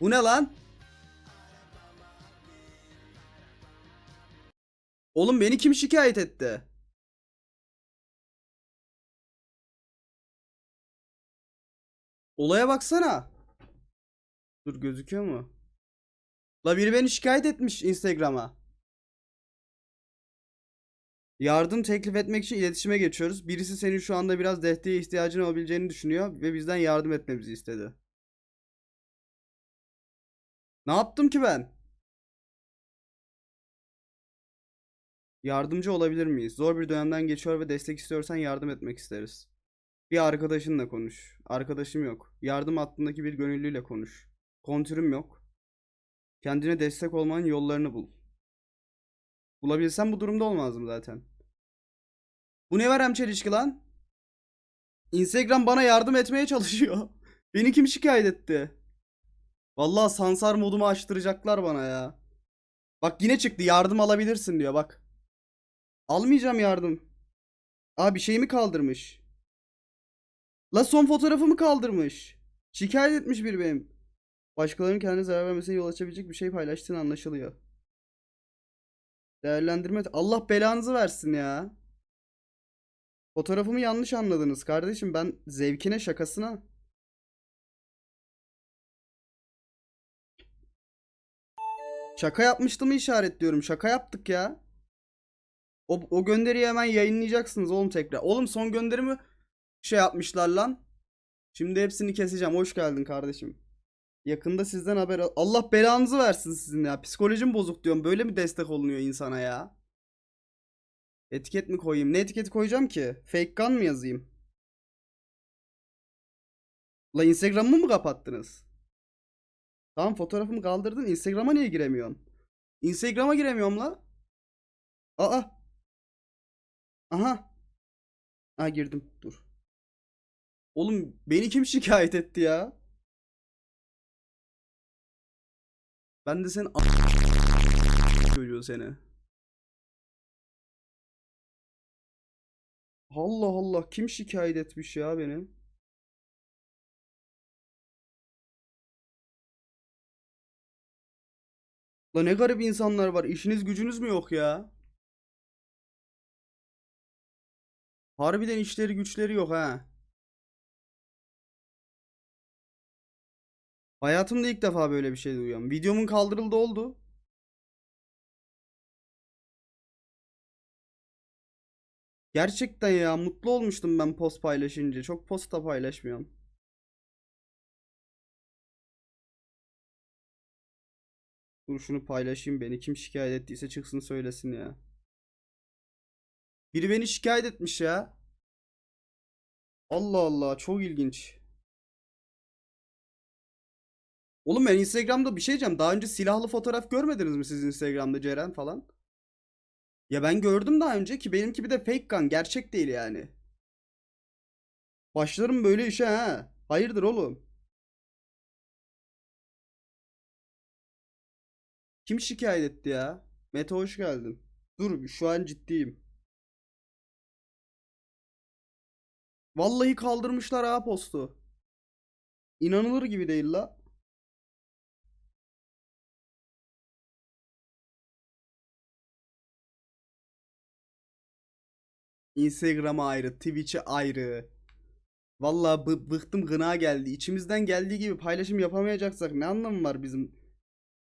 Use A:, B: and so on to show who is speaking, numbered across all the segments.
A: Bu ne lan? Oğlum beni kim şikayet etti? Olaya baksana. Dur gözüküyor mu? La biri beni şikayet etmiş Instagram'a. Yardım teklif etmek için iletişime geçiyoruz. Birisi senin şu anda biraz desteğe ihtiyacın olabileceğini düşünüyor ve bizden yardım etmemizi istedi. Ne yaptım ki ben? Yardımcı olabilir miyiz? Zor bir dönemden geçiyor ve destek istiyorsan yardım etmek isteriz. Bir arkadaşınla konuş. Arkadaşım yok. Yardım hattındaki bir gönüllüyle konuş. Kontürüm yok. Kendine destek olmanın yollarını bul. Bulabilsem bu durumda olmazdım zaten. Bu ne verem çelişki lan? Instagram bana yardım etmeye çalışıyor. Beni kim şikayet etti? Vallahi Sansar modumu açtıracaklar bana ya. Bak yine çıktı yardım alabilirsin diyor bak. Almayacağım yardım. Aa bir şey mi kaldırmış? La son fotoğrafımı kaldırmış. Şikayet etmiş biri benim. Başkalarının kendine zarar vermesine yol açabilecek bir şey paylaştığın anlaşılıyor. Değerlendirme... Allah belanızı versin ya. Fotoğrafımı yanlış anladınız kardeşim. Ben zevkine şakasına. Şaka yapmıştımı işaretliyorum. Şaka yaptık ya. O, o gönderiyi hemen yayınlayacaksınız oğlum tekrar. Oğlum son gönderimi şey yapmışlar lan. Şimdi hepsini keseceğim. Hoş geldin kardeşim. Yakında sizden haber al- Allah belanızı versin sizin ya. Psikolojim bozuk diyorum. Böyle mi destek olunuyor insana ya? Etiket mi koyayım? Ne etiketi koyacağım ki? Fake gun mı yazayım? La Instagram'ımı mı kapattınız? Tamam fotoğrafımı kaldırdın. Instagram'a niye giremiyorum? Instagram'a giremiyorum la. Aa. Aha. Ha girdim. Dur. Oğlum beni kim şikayet etti ya? Ben de senin çocuğu seni. Allah Allah kim şikayet etmiş ya beni? La ne garip insanlar var. İşiniz gücünüz mü yok ya? Harbiden işleri güçleri yok ha. Hayatımda ilk defa böyle bir şey duyuyorum. Videomun kaldırıldı oldu. Gerçekten ya mutlu olmuştum ben post paylaşınca. Çok post da paylaşmıyorum. Dur şunu paylaşayım beni. Kim şikayet ettiyse çıksın söylesin ya. Biri beni şikayet etmiş ya. Allah Allah çok ilginç. Oğlum ben Instagram'da bir şey diyeceğim. Daha önce silahlı fotoğraf görmediniz mi siz Instagram'da Ceren falan? Ya ben gördüm daha önce ki benimki bir de fake gun. Gerçek değil yani. Başlarım böyle işe ha. Hayırdır oğlum? Kim şikayet etti ya? Mete hoş geldin. Dur şu an ciddiyim. Vallahi kaldırmışlar ha postu. İnanılır gibi değil la. Instagram'a ayrı, Twitch'e ayrı. Vallahi bı- bıktım gına geldi. İçimizden geldiği gibi paylaşım yapamayacaksak ne anlamı var bizim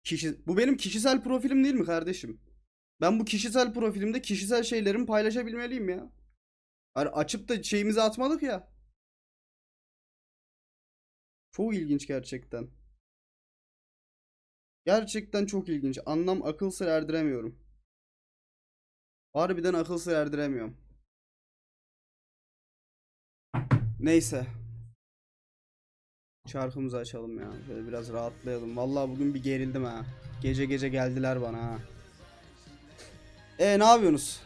A: kişi Bu benim kişisel profilim değil mi kardeşim? Ben bu kişisel profilimde kişisel şeylerimi paylaşabilmeliyim ya. Hani açıp da şeyimizi atmadık ya. Çok ilginç gerçekten. Gerçekten çok ilginç. Anlam akıl sır erdiremiyorum. Harbiden akıl sır erdiremiyorum. Neyse. Şarkımızı açalım ya. Şöyle biraz rahatlayalım. Vallahi bugün bir gerildim ha. Gece gece geldiler bana ha. E ne yapıyorsunuz?